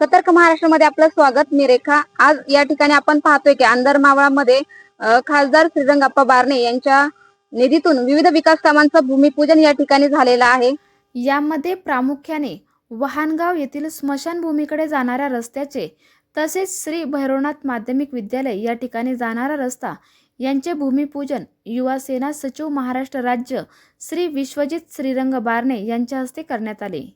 सतर्क महाराष्ट्रामध्ये आपलं स्वागत मी रेखा. आज या ठिकाणी आपण पाहतोय की अंधर मावळामध्ये खासदार श्रीरंगाप्पा बारणे यांच्या निधीतून विविध विकास कामांचं भूमिपूजन या ठिकाणी झालेलं आहे. यामध्ये प्रामुख्याने वहानगाव येथील स्मशानभूमीकडे जाणाऱ्या रस्त्याचे तसेच श्री भैरवनाथ माध्यमिक विद्यालय या ठिकाणी जाणारा रस्ता यांचे भूमिपूजन युवा सेना सचिव महाराष्ट्र राज्य श्री विश्वजित श्रीरंग बारणे यांच्या हस्ते करण्यात आले.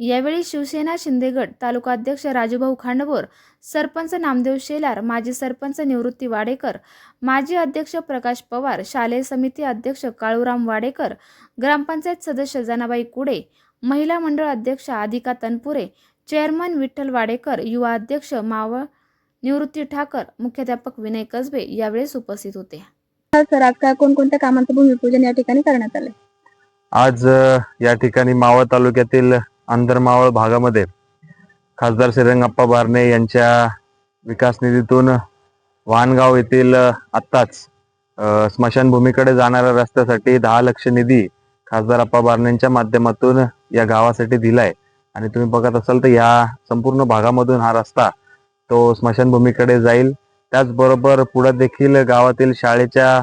यावेळी शिवसेना शिंदेगड तालुका अध्यक्ष राजूभाऊ खांडबोर सरपंच नामदेव शेलार माजी सरपंच निवृत्ती वाडेकर माजी अध्यक्ष प्रकाश पवार शालेय समिती अध्यक्ष काळूराम वाडेकर ग्रामपंचायत सदस्य जनाबाई कुडे महिला मंडळ अध्यक्ष आदिका तनपुरे चेअरमन विठ्ठल वाडेकर युवा अध्यक्ष मावळ निवृत्ती ठाकर मुख्याध्यापक विनय कसबे यावेळेस उपस्थित होते. सर कोणकोणत्या कामांचं भूमिपूजन या ठिकाणी करण्यात आले आज या ठिकाणी मावळ तालुक्यातील आंधरमावळ भागामध्ये खासदार श्रीरंगप्पा बारणे यांच्या विकास निधीतून वाहनगाव येथील आत्ताच स्मशानभूमीकडे जाणाऱ्या रस्त्यासाठी दहा लक्ष निधी खासदार अप्पा बारणेंच्या माध्यमातून या गावासाठी दिलाय. आणि तुम्ही बघत असाल तर या संपूर्ण भागामधून हा रस्ता तो स्मशानभूमीकडे जाईल. त्याचबरोबर पुढे देखील गावातील शाळेच्या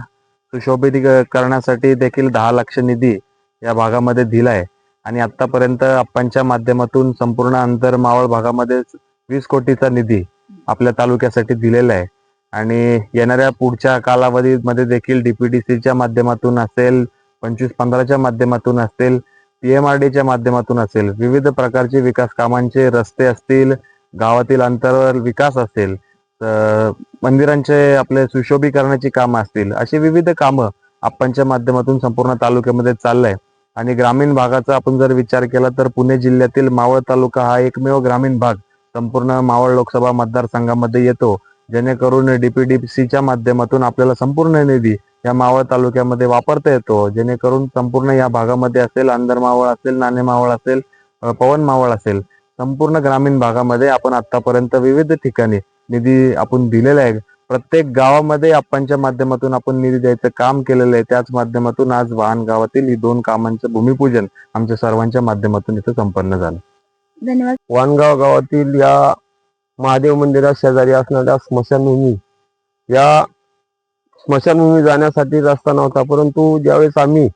सुशोभित करण्यासाठी देखील दहा लक्ष निधी या भागामध्ये दिलाय. आणि आतापर्यंत आप्पांच्या माध्यमातून संपूर्ण अंतर मावळ भागामध्ये वीस कोटीचा निधी आपल्या तालुक्यासाठी दिलेला आहे. आणि येणाऱ्या पुढच्या कालावधीमध्ये देखील डीपीडीसीच्या माध्यमातून असेल पंचवीस पंधराच्या माध्यमातून असेल पीएमआरडीच्या माध्यमातून असेल विविध प्रकारचे विकास कामांचे रस्ते असतील गावातील अंतरावर विकास असेल तर मंदिरांचे आपले सुशोभीकरणाची कामं असतील अशी विविध कामं आप्पांच्या माध्यमातून संपूर्ण तालुक्यामध्ये चाललंय. आणि ग्रामीण भागाचा आपण जर विचार केला तर पुणे जिल्ह्यातील मावळ तालुका हा एकमेव ग्रामीण भाग. संपूर्ण मावळ लोकसभा मतदारसंघामध्ये येतो. जेणेकरून डीपीडीसीच्या माध्यमातून आपल्याला संपूर्ण निधी या मावळ तालुक्यामध्ये वापरता येतो. जेणेकरून संपूर्ण या भागामध्ये असेल अंदर मावळ असेल नाणे मावळ असेल पवन मावळ असेल संपूर्ण ग्रामीण भागामध्ये आपण आतापर्यंत विविध ठिकाणी निधी आपण दिलेला आहे. प्रत्येक गावामध्ये आप्पांच्या माध्यमातून आपण निधी द्यायचं काम केलेलं आहे. त्याच माध्यमातून आज वाहन गावातील ही दोन कामांचं भूमिपूजन आमच्या सर्वांच्या माध्यमातून इथं संपन्न झालं. धन्यवाद. वाणगाव गावातील या महादेव मंदिरा शेजारी असणाऱ्या स्मशानभूमी या स्मशानभूमी जाण्यासाठी रस्ता नव्हता परंतु ज्यावेळेस आम्ही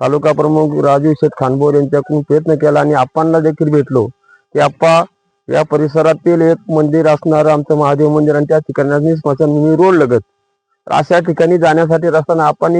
तालुका प्रमुख राजू शेठ खानबोर यांच्याकडून प्रयत्न केला आणि आप्पांना देखील भेटलो की आप्पा या परिसरातील एक मंदिर असणारं आमचं महादेव मंदिर आणि त्या ठिकाणी स्मशानभूमी रोड लगत. तर अशा ठिकाणी जाण्यासाठी रस्ताना आपण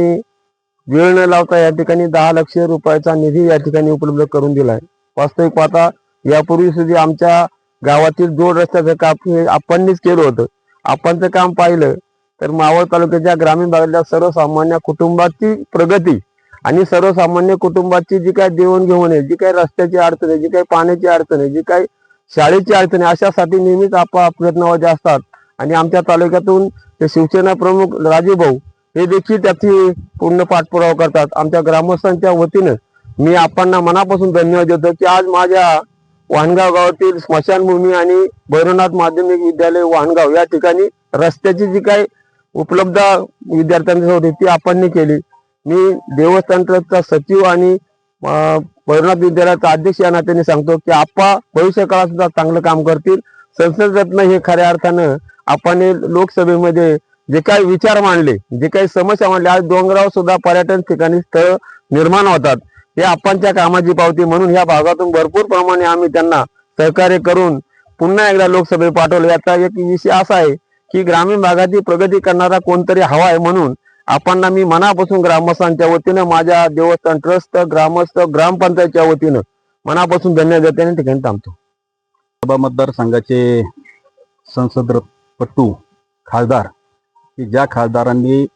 वेळ न लावता या ठिकाणी दहा लक्ष रुपयाचा निधी या ठिकाणी उपलब्ध करून दिलाय वास्तविक पाहता यापूर्वी सुद्धा आमच्या गावातील जोड रस्त्याचं काम हे आपणच केलं होतं. आपणचं काम पाहिलं तर मावळ तालुक्याच्या ग्रामीण भागातल्या सर्वसामान्य कुटुंबाची प्रगती आणि सर्वसामान्य कुटुंबाची जी काय देवाणघेवाण आहे जी काही रस्त्याची अडचण आहे जी काही पाण्याची अडचण आहे जी काही शाळेची अडचणी अशासाठी नेहमीच आपा प्रयत्नवादी असतात. आणि आमच्या तालुक्यातून ते शिवसेना प्रमुख राजू भाऊ हे देखील त्याची पूर्ण पाठपुरावा करतात. आमच्या ग्रामस्थांच्या वतीनं मी आपण मनापासून धन्यवाद देतो की आज माझ्या वाहनगाव गावातील स्मशानभूमी आणि भैरवनाथ माध्यमिक विद्यालय वाहनगाव या ठिकाणी रस्त्याची जी काही उपलब्ध विद्यार्थ्यांची होती ती आपण केली. मी देवस्थान ट्रस्टचा सचिव आणि भैरवनाथ विद्यालयाचा अध्यक्ष या नात्याने सांगतो की आप्पा भविष्य काळात सुद्धा चांगलं काम करतील. संसद रत्न हे खऱ्या अर्थानं आपण लोकसभेमध्ये जे काही विचार मांडले जे काही समस्या मांडल्या आज डोंगराव सुद्धा पर्यटन ठिकाणी स्थळ निर्माण होतात. हे आपणच्या कामाची पावती म्हणून या भागातून भरपूर प्रमाणे आम्ही त्यांना सहकार्य करून पुन्हा एकदा लोकसभेत पाठवले. याचा एक विषय असा आहे की ग्रामीण भागाची प्रगती करणारा कोणतरी हवा आहे म्हणून आपण मी मनापासून ग्रामस्थांच्या वतीनं माझ्या देवस्थान ट्रस्ट ग्रामस्थ ग्रामपंचायतच्या वतीनं मनापासून धन्यवाद देते आणि ठिकाणी थांबतो. सभा मतदारसंघाचे संसदपटू खासदार की ज्या खासदारांनी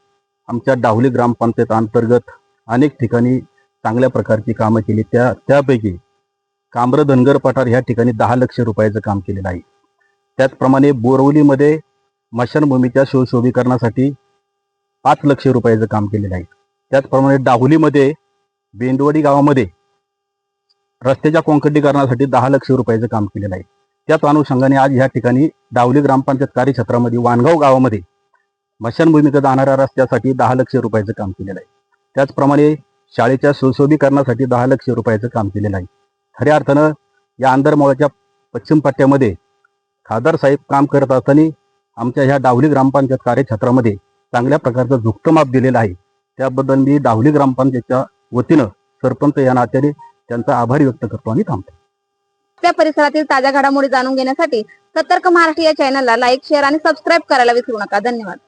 आमच्या डाहुली ग्रामपंचायत अंतर्गत अनेक ठिकाणी चांगल्या प्रकारची कामं केली त्या त्यापैकी कांब्र धनगर पठार ह्या ठिकाणी दहा लक्ष रुपयाचं काम केलेलं आहे. त्याचप्रमाणे बोरवलीमध्ये मशानभूमीच्या सुशोभीकरणासाठी पाच लक्ष रुपयाचं काम केलेलं आहे. त्याचप्रमाणे डाहुलीमध्ये बेंदवडी गावामध्ये रस्त्याच्या काँक्रिटीकरणासाठी दहा लक्ष रुपयाचं काम केलेलं आहे. त्याच अनुषंगाने आज ह्या ठिकाणी डावली ग्रामपंचायत कार्यक्षेत्रामध्ये वाणगाव गावामध्ये मशानभूमीकडे जाणाऱ्या रस्त्यासाठी दहा लक्ष रुपयाचं काम केलेलं आहे. त्याचप्रमाणे शाळेच्या सुशोभीकरणासाठी दहा लक्ष रुपयाचं काम केलेलं आहे. खऱ्या अर्थानं या आंदरमावळच्या पश्चिम पट्ट्यामध्ये खासदार साहेब काम करत असताना आमच्या ह्या डावली ग्रामपंचायत कार्यक्षेत्रामध्ये चांगल्या प्रकारचं झुकतं माप दिलेलं आहे. त्याबद्दल मी डावली ग्रामपंचायतच्या वतीनं सरपंच या नात्याने त्यांचा आभारी व्यक्त करतो आणि थांबतो. त्या परिसरातील ताज्या घडामोडी जाणून घेण्यासाठी सतर्क महाराष्ट्र या चॅनलला लाईक शेअर आणि सबस्क्राईब करायला विसरू नका. धन्यवाद.